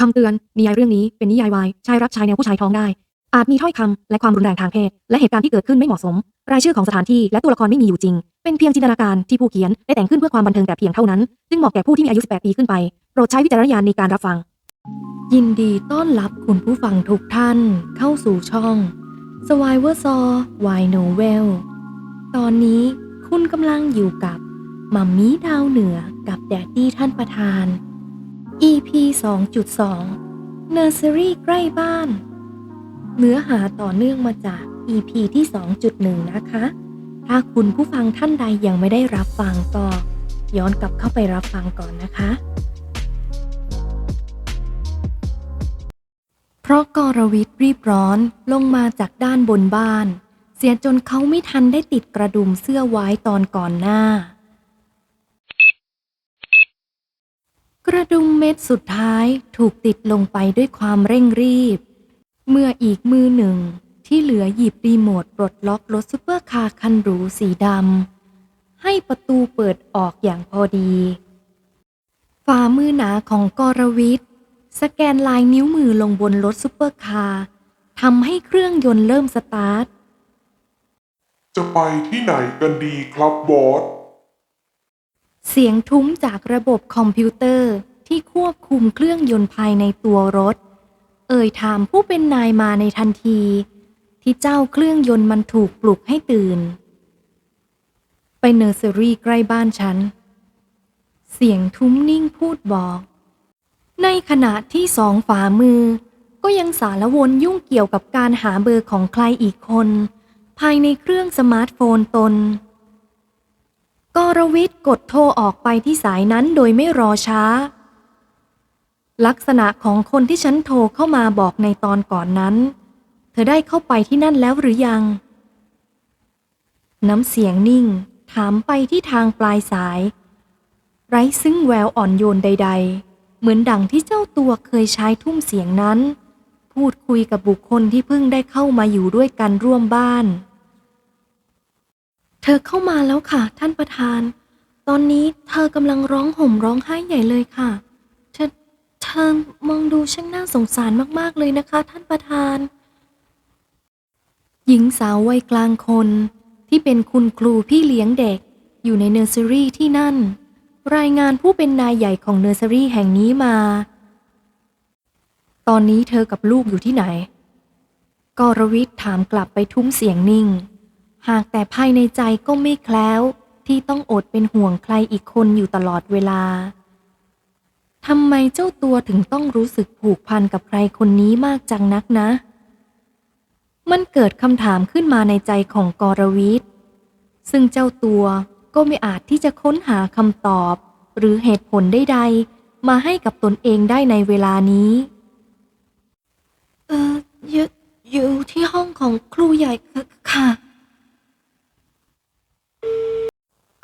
คำเตือน นิยายเรื่องนี้เป็นนิยายวาย ชายรักชายแนวผู้ชายท้องได้ อาจมีถ้อยคำและความรุนแรงทางเพศ และเหตุการณ์ที่เกิดขึ้นไม่เหมาะสม รายชื่อของสถานที่และตัวละครไม่มีอยู่จริง เป็นเพียงจินตนาการที่ผู้เขียนได้แต่งขึ้นเพื่อความบันเทิงแต่เพียงเท่านั้นจึงเหมาะแก่ผู้ที่มีอายุ 18 ปีขึ้นไป โปรดใช้วิจารณญาณในการรับฟัง ยินดีต้อนรับคุณผู้ฟังทุกท่าน เข้าสู่ช่อง s w i v e r s a w Why Novel ตอนนี้คุณกำลังอยู่กับมัมมี่ดาวเหนือกับแดดดี้ท่านประธาน EP 2.2 Nursery ใกล้บ้าน เนื้อหาต่อเนื่องมาจาก EP ที่ 2.1 นะคะ ถ้าคุณผู้ฟังท่านใดยังไม่ได้รับฟังก็ย้อนกลับเข้าไปรับฟังก่อนนะคะ เพราะกรวิทย์รีบร้อนลงมาจากด้านบนบ้าน เสียจนเขาไม่ทันได้ติดกระดุมเสื้อไว้ตอนก่อนหน้า กระดุมเม็ดสุดท้ายถูกติดลงไปด้วยความเร่งรีบ เมื่ออีกมือหนึ่งที่เหลือหยิบรีโมทปลดล็อกรถซุปเปอร์คาร์คันหรูสีดำให้ประตูเปิดออกอย่างพอดี ฝ่ามือหนาของกรวิทย์สแกนลายนิ้วมือลงบนรถซุปเปอร์คาร์ทำให้เครื่องยนต์เริ่มสตาร์ท จะไปที่ไหนกันดีครับบอส เสียงทุ้มจากระบบคอมพิวเตอร์ที่ควบคุมเครื่องยนต์ภายในตัวรถ เอ่ยถามผู้เป็นนายมาในทันที ที่เจ้าเครื่องยนต์มันถูกปลุกให้ตื่น ไปเนอร์เซอรี่ใกล้บ้านฉัน เสียงทุ้มนิ่งพูดบอก ในขณะที่สองฝ่ามือ ก็ยังสารวนยุ่งเกี่ยวกับการหาเบอร์ของใครอีกคน ภายในเครื่องสมาร์ทโฟนตน กรวิทย์กดโทรออกไปที่สายนั้นโดยไม่รอช้า ลักษณะของคนที่ฉันโทรเข้ามาบอกในตอนก่อนนั้น เธอได้เข้าไปที่นั่นแล้วหรือยัง น้ำเสียงนิ่ง ถามไปที่ทางปลายสาย ไร้ซึ่งแววอ่อนโยนใด ๆ เหมือนดังที่เจ้าตัวเคยใช้ทุ่มเสียงนั้น พูดคุยกับบุคคลที่เพิ่งได้เข้ามาอยู่ด้วยกันร่วมบ้าน เธอเข้ามาแล้วค่ะ ท่านประธาน ตอนนี้เธอกำลังร้องห่มร้องไห้ใหญ่เลยค่ะ เธอเธอมองดูช่างน่าสงสารมากๆเลยนะคะ ท่านประธาน หญิงสาววัยกลางคนที่เป็นคุณครูพี่เลี้ยงเด็ก อยู่ในเนอร์เซอรี่ที่นั่น รายงานผู้เป็นนายใหญ่ของเนอร์เซอรี่แห่งนี้มา ตอนนี้เธอกับลูกอยู่ที่ไหนกรวิทย์ถามกลับไปทุ้มเสียงนิ่ง หากแต่ภายในใจก็ไม่แคล้วที่ต้องอดเป็นห่วงใครอีกคนอยู่ตลอดเวลาทำไมเจ้าตัวถึงต้องรู้สึกผูกพันกับใครคนนี้มากจังนักนะ มันเกิดคำถามขึ้นมาในใจของกรวิทย์ซึ่งเจ้าตัวก็ไม่อาจที่จะค้นหาคำตอบ หรือเหตุผลใดๆมาให้กับตนเองได้ในเวลานี้ เอออยู่อยู่ที่ห้องของครูใหญ่ค่ะ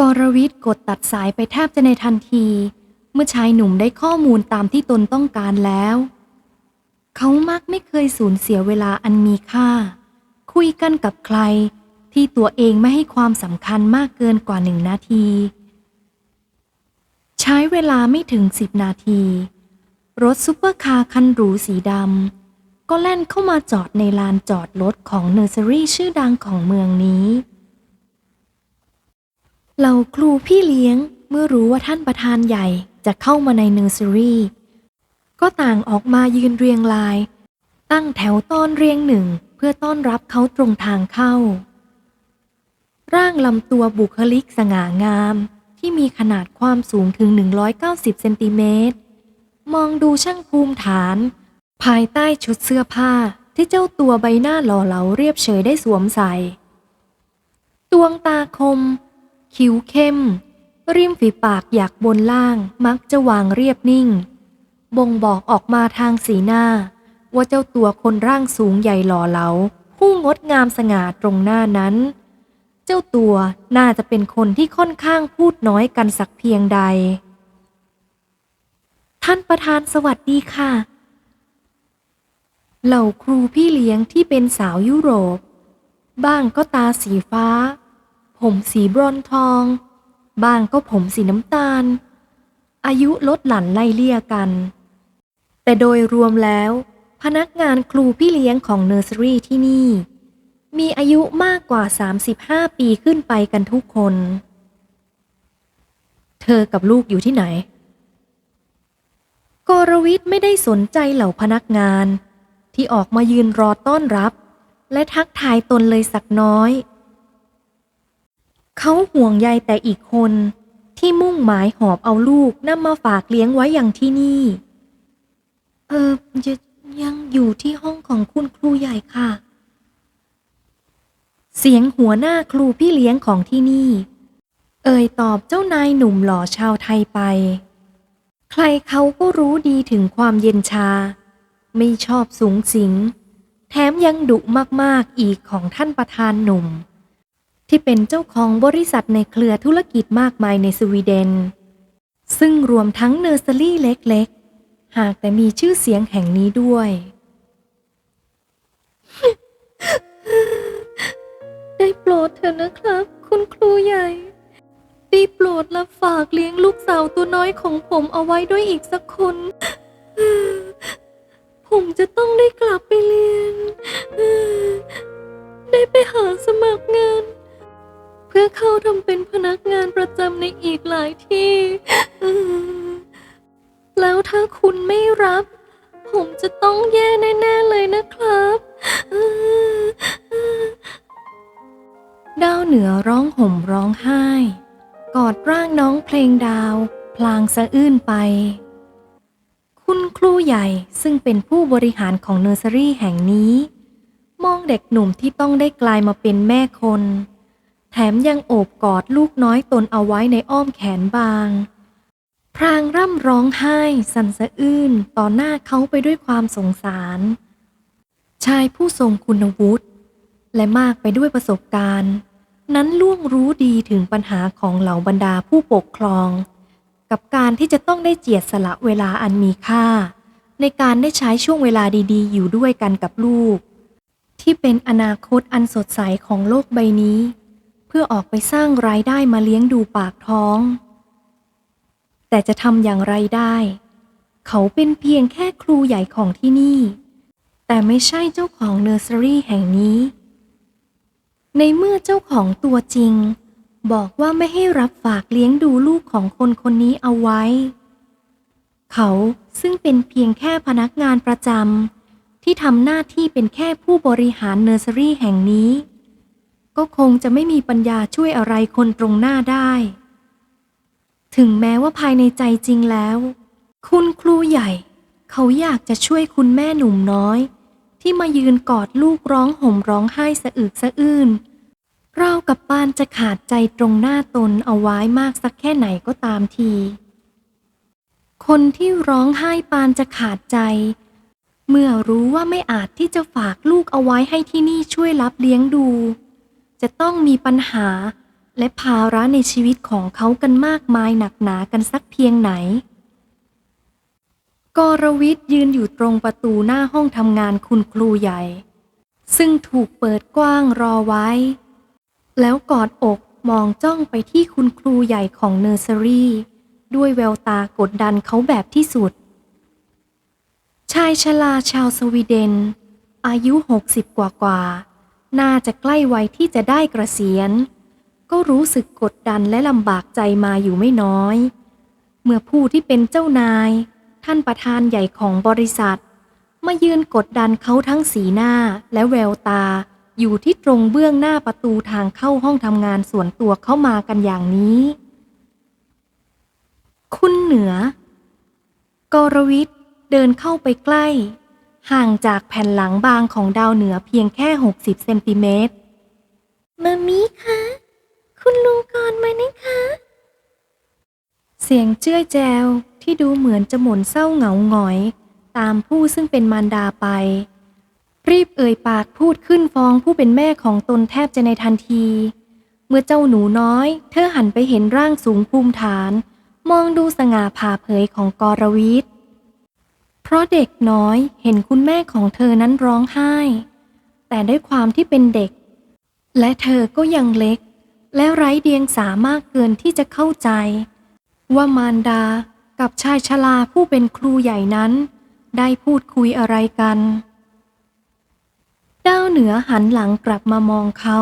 กรวิทย์กดตัดสายไปแทบจะในทันที เมื่อชายหนุ่มได้ข้อมูลตามที่ตนต้องการแล้ว เขามักไม่เคยสูญเสียเวลาอันมีค่า คุยกันกับใคร ที่ตัวเองไม่ให้ความสำคัญมากเกินกว่าหนึ่งนาที ใช้เวลาไม่ถึงสิบนาที รถซุปเปอร์คาร์คันหรูสีดำก็แล่นเข้ามาจอดในลานจอดรถของเนอร์เซอรี่ชื่อดังของเมืองนี้ เหล่าครูพี่เลี้ยงเมื่อรู้ว่าท่านประธานใหญ่จะเข้ามาในเนอร์เซอรี่ ก็ต่างออกมายืนเรียงราย ตั้งแถวต้อนเรียงหนึ่งเพื่อต้อนรับเขาตรงทางเข้า ร่างลำตัวบุคลิกสง่างามที่มีขนาดความสูงถึง 190 เซนติเมตร มองดูช่างภูมิฐาน ภายใต้ชุดเสื้อผ้าที่เจ้าตัวใบหน้าหล่อเหลาเรียบเฉยได้สวมใส่ ดวงตาคม คิ้วเข้ม ริมฝีปากอยากบนล่างมักจะวางเรียบนิ่ง บ่งบอกออกมาทางสีหน้า ว่าเจ้าตัวคนร่างสูงใหญ่หล่อเหลา ผู้งดงามสง่าตรงหน้านั้น เจ้าตัวน่าจะเป็นคนที่ค่อนข้างพูดน้อยกันสักเพียงใด ท่านประธานสวัสดีค่ะ เหล่าครูพี่เลี้ยงที่เป็นสาวยุโรป บ้างก็ตาสีฟ้า ผมสีบรอนทอง บ้างก็ผมสีน้ำตาล อายุลดหลั่นไล่เลี่ยกัน แต่โดยรวมแล้ว พนักงานครูพี่เลี้ยงของเนอร์เซอรี่ที่นี่ มีอายุมากกว่า 35 ปีขึ้นไปกันทุกคน เธอกับลูกอยู่ที่ไหนกรวิทย์ไม่ได้สนใจเหล่าพนักงาน ที่ออกมายืนรอต้อนรับ และทักทายตนเลยสักน้อย เขาห่วงใยแต่อีกคนที่มุ่งหมายหอบเอาลูกนำมาฝากเลี้ยงไว้อย่างที่นี่ เออจะยังอยู่ที่ห้องของคุณครูใหญ่ค่ะ เสียงหัวหน้าครูพี่เลี้ยงของที่นี่ เอ่ยตอบเจ้านายหนุ่มหล่อชาวไทยไป ใครเขาก็รู้ดีถึงความเย็นชา ไม่ชอบสูงสิง แถมยังดุมากๆอีกของท่านประธานหนุ่ม ที่เป็นเจ้าของบริษัทในเครือธุรกิจมากมายในสวีเดน ซึ่งรวมทั้งเนอร์เซอรี่เล็กๆ หากแต่มีชื่อเสียงแห่งนี้ด้วย ได้โปรดเถอะนะครับ คุณครูใหญ่ ได้โปรดรับฝากเลี้ยงลูกสาวตัวน้อยของผมเอาไว้ด้วยอีกสักคน ผมจะต้องได้กลับไปเรียน ได้ไปหาส เข้าทำเป็นพนักงานประจำในอีกหลายที่ แล้วถ้าคุณไม่รับ ผมจะต้องแย่แน่ๆเลยนะครับดาวเหนือร้องห่มร้องไห้ กอดร่างน้องเพลงดาว พลางสะอื้นไป คุณครูใหญ่ซึ่งเป็นผู้บริหารของเนอร์เซอรี่แห่งนี้ มองเด็กหนุ่มที่ต้องได้กลายมาเป็นแม่คน แถมยังโอบกอดลูกน้อยตนเอาไว้ในอ้อมแขนบาง พรางร่ำร้องไห้สั่นสะอื้นต่อหน้าเขาไปด้วยความสงสาร ชายผู้ทรงคุณวุฒิและมากไปด้วยประสบการณ์ นั้นล่วงรู้ดีถึงปัญหาของเหล่าบรรดาผู้ปกครอง กับการที่จะต้องได้เจียดสละเวลาอันมีค่า ในการได้ใช้ช่วงเวลาดีๆ อยู่ด้วยกันกับลูก ที่เป็นอนาคตอันสดใสของโลกใบนี้ พื่อออกไปสร้างรายได้มาเลี้ยงดูปากท้อง แต่จะทำอย่างไรได้ เขาเป็นเพียงแค่ครูใหญ่ของที่นี่ แต่ไม่ใช่เจ้าของเนอร์เซอรี่แห่งนี้ ในเมื่อเจ้าของตัวจริง บอกว่าไม่ให้รับฝากเลี้ยงดูลูกของคนคนนี้เอาไว้ เขาซึ่งเป็นเพียงแค่พนักงานประจำที่ทำหน้าที่เป็นแค่ผู้บริหารเนอร์เซอรี่แห่งนี้ ก็คงจะไม่มีปัญญาช่วยอะไรคนตรงหน้าได้ ถึงแม้ว่าภายในใจจริงแล้ว คุณครูใหญ่ เขาอยากจะช่วยคุณแม่หนุ่มน้อย ที่มายืนกอดลูกร้องห่มร้องไห้สะอึกสะอื้นราวกับปานจะขาดใจตรงหน้าตนเอาไว้มากสักแค่ไหนก็ตามที คนที่ร้องไห้ปานจะขาดใจ เมื่อรู้ว่าไม่อาจที่จะฝากลูกเอาไว้ให้ที่นี่ช่วยรับเลี้ยงดู จะต้องมีปัญหา และภาระในชีวิตของเขากันมากมายหนักหนากันสักเพียงไหน กรวิทยืนอยู่ตรงประตูหน้าห้องทำงานคุณครูใหญ่ ซึ่งถูกเปิดกว้างรอไว้ แล้วกอดอกมองจ้องไปที่คุณครูใหญ่ของเนอร์เซอรี่ ด้วยแววตากดดันเขาแบบที่สุด ชายชราชาวสวีเดน อายุหกสิบกว่ากว่า น่าจะใกล้วัยที่จะได้กระเกษียณก็รู้สึกกดดันและลำบากใจมาอยู่ไม่น้อย เมื่อผู้ที่เป็นเจ้านาย ท่านประธานใหญ่ของบริษัท มายืนกดดันเขาทั้งสีหน้าและแววตา อยู่ที่ตรงเบื้องหน้าประตูทางเข้าห้องทำงานส่วนตัวเข้ามากันอย่างนี้ คุณเหนือกรวิทย์เดินเข้าไปใกล้ ห่างจากแผ่นหลังบางของดาวเหนือเพียงแค่ 60 เซนติเมตรมามีคะคุณลุงกรมานะคะ เสียงเจื้อยแจวที่ดูเหมือนจะหม่นเศร้าเหงาหงอย ตามผู้ซึ่งเป็นมารดาไป รีบเอ่ยปากพูดขึ้นฟ้องผู้เป็นแม่ของตนแทบจะในทันที เมื่อเจ้าหนูน้อย เธอหันไปเห็นร่างสูงภูมิฐาน มองดูสง่าผ่าเผยของกรวิทย์ เพราะเด็กน้อยเห็นคุณแม่ของเธอนั้นร้องไห้ แต่ด้วยความที่เป็นเด็ก และเธอก็ยังเล็ก และไร้เดียงสามากเกินที่จะเข้าใจ ว่ามารดากับชายชราผู้เป็นครูใหญ่นั้น ได้พูดคุยอะไรกันดาวเหนือหันหลังกลับมามองเขา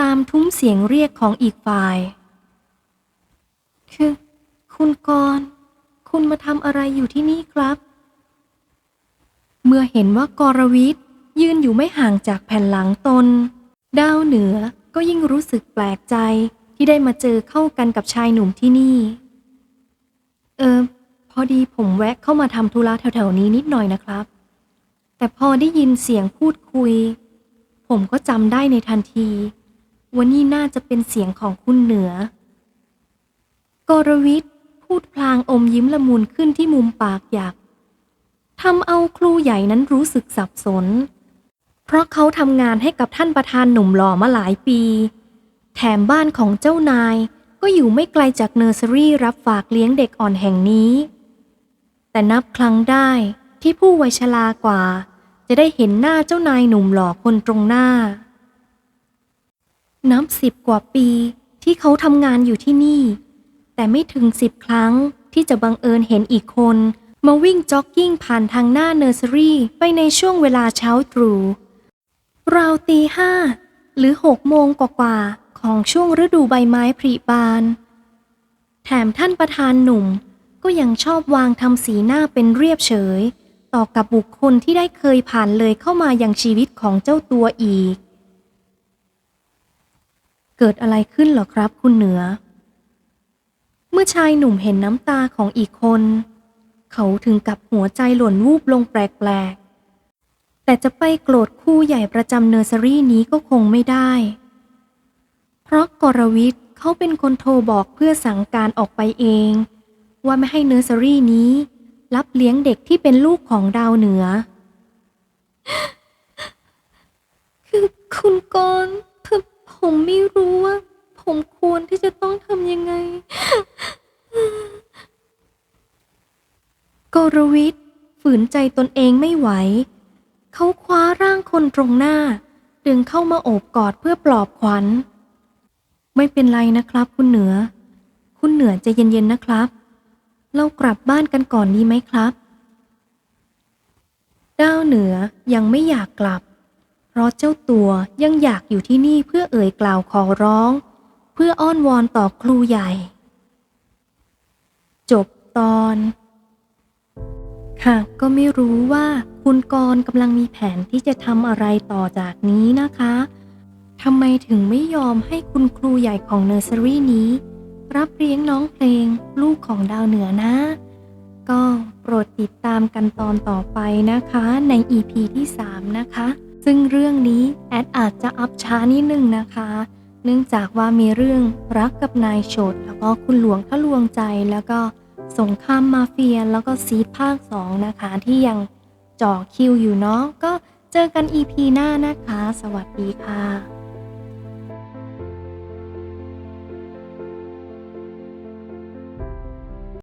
ตามทุ้มเสียงเรียกของอีกฝ่าย คือ คุณกรณ์คุณมาทำอะไรอยู่ที่นี่ครับ เมื่อเห็นว่ากรวิทย์ยืนอยู่ไม่ห่างจากแผ่นหลังตน ดาวเหนือก็ยิ่งรู้สึกแปลกใจที่ได้มาเจอเข้ากันกับชายหนุ่มที่นี่ เออ พอดีผมแวะเข้ามาทำธุระแถวๆนี้นิดหน่อยนะครับ แต่พอได้ยินเสียงพูดคุย ผมก็จำได้ในทันทีว่านี่น่าจะเป็นเสียงของคุณเหนือกรวิทย์พูดพลางอมยิ้มละมุนขึ้นที่มุมปากหยัก ทำเอาครูใหญ่นั้นรู้สึกสับสน เพราะเขาทำงานให้กับท่านประธานหนุ่มหล่อมาหลายปี แถมบ้านของเจ้านายก็อยู่ไม่ไกลจากเนอร์เซอรี่รับฝากเลี้ยงเด็กอ่อนแห่งนี้ แต่นับครั้งได้ที่ผู้วัยชรากว่า จะได้เห็นหน้าเจ้านายหนุ่มหล่อคนตรงหน้า นับสิบกว่าปีที่เขาทำงานอยู่ที่นี่ แต่ไม่ถึงสิบครั้งที่จะบังเอิญเห็นอีกคน มาวิ่งจ็อกกิ้งผ่านทางหน้าเนอร์เซอรี่ไปในช่วงเวลาเช้าตรู่ราวตีห้าหรือหกโมงกว่าๆของช่วงฤดูใบไม้ผลิบาน แถมท่านประธานหนุ่มก็ยังชอบวางทำสีหน้าเป็นเรียบเฉย ต่อกับบุคคลที่ได้เคยผ่านเลยเข้ามาอย่างชีวิตของเจ้าตัวอีก เกิดอะไรขึ้นหรอครับคุณเหนือ เมื่อชายหนุ่มเห็นน้ำตาของอีกคน เขาถึงกับหัวใจหล่นวูบลงแปลกๆ แต่จะไปโกรธคู่ใหญ่ประจำเนอร์เซอรี่นี้ก็คงไม่ได้ เพราะกรวิทย์เขาเป็นคนโทรบอกเพื่อสั่งการออกไปเอง ว่าไม่ให้เนอร์เซอรี่นี้ รับเลี้ยงเด็กที่เป็นลูกของดาวเหนือ คือคุณกรณ์ผมผมไม่รู้ว่า ผมควรที่จะต้องทำยังไง กรวิทย์ฝืนใจตนเองไม่ไหว เขาคว้าร่างคนตรงหน้า ดึงเข้ามาโอบกอดเพื่อปลอบขวัญ ไม่เป็นไรนะครับคุณเหนือ คุณเหนือใจะเย็นๆนะครับ เรากลับบ้านกันก่อนดีไหมครับดาวเหนือยังไม่อยากกลับ เพราะเจ้าตัวยังอยากอยู่ที่นี่เพื่อเอ่ยกล่าวขอร้อง เพื่ออ้อนวอนต่อครูใหญ่ จบตอน ก็ไม่รู้ว่าคุณกรกำลังมีแผนที่จะทำอะไรต่อจากนี้นะคะทำไมถึงไม่ยอมให้คุณครูใหญ่ของเนอร์เซอรี่นี้ รับเลี้ยงน้องเพลงลูกของดาวเหนือนะ ก็โปรดติดตามกันตอนต่อไปนะคะใน EP ที่ 3 นะคะ ซึ่งเรื่องนี้แอดอาจจะอัพช้านิดนึงนะคะ เนื่องจากว่ามีเรื่องรักกับนายโฉดแล้วก็คุณหลวงทะลวงใจแล้วก็ สงครามมาเฟียแล้วก็ซีดภาค 2 นะคะ ที่ยังจ่อคิวอยู่เนาะก็เจอกัน EP หน้านะคะ สวัสดีค่ะ